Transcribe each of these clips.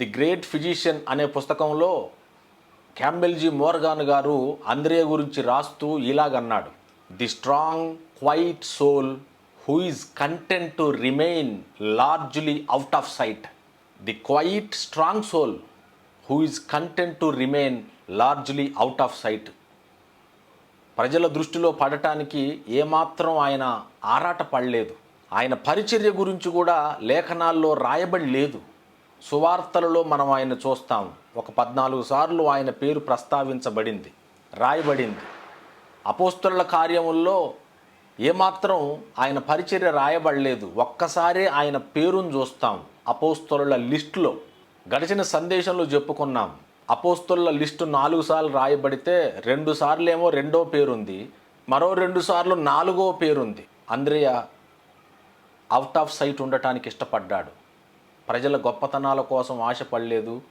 The great physician అనే పుస్తకంలో క్యాంబెల్జీ Morgan గారు అంద్రియ గురించి రాస్తూ ఇలాగన్నాడు. The strong quiet soul who is content to remain largely out of sight. The quiet strong soul who is content to remain largely out of sight. ప్రజల దృష్టిలో పడటానికి ఏమాత్రం ఆయన ఆరాట పడలేదు. ఆయన పరిచర్య గురించి కూడా లేఖనాల్లో రాయబడి లేదు. సువార్తలలో మనం ఆయన చూస్తాం. ఒక పద్నాలుగు సార్లు ఆయన పేరు ప్రస్తావించబడింది రాయబడింది. అపోస్తుల కార్యముల్లో ఏమాత్రం ఆయన పరిచర్య రాయబడలేదు. ఒక్కసారే ఆయన పేరును చూస్తాం. అపోస్తుల లిస్టులో గడిచిన సందేశంలో చెప్పుకున్నాం. అపోస్తుల లిస్టు నాలుగు సార్లు రాయబడితే రెండు సార్లు ఏమో రెండో పేరుంది. మరో రెండు సార్లు నాలుగో పేరుంది. అంద్రియ అవుట్ ఆఫ్ సైట్ ఉండటానికి ఇష్టపడ్డాడు. ప్రజల గొప్పతనాల కోసం ఆశపడలేదు.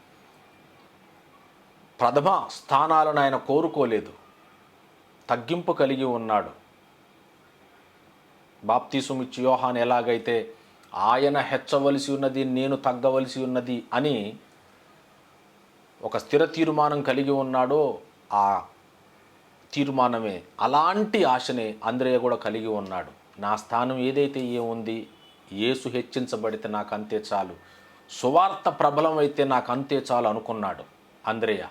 ప్రథమ స్థానాలను ఆయన కోరుకోలేదు. తగ్గింపు కలిగి ఉన్నాడు. బాప్తీసుమిచ్చి యోహాన్ ఎలాగైతే ఆయన హెచ్చవలసి ఉన్నది నేను తగ్గవలసి ఉన్నది అని ఒక స్థిర తీర్మానం కలిగి ఉన్నాడో ఆ తీర్మానమే. అలాంటి ఆశనే అంద్రయ్య కూడా కలిగి ఉన్నాడు. నా స్థానం ఏదైతే ఏముంది? యేసు హెచ్చించబడితే నాకు అంతే చాలు. సువార్త ప్రబలం అయితే నాకు అంతే చాలు అనుకున్నాడు అంద్రయ్య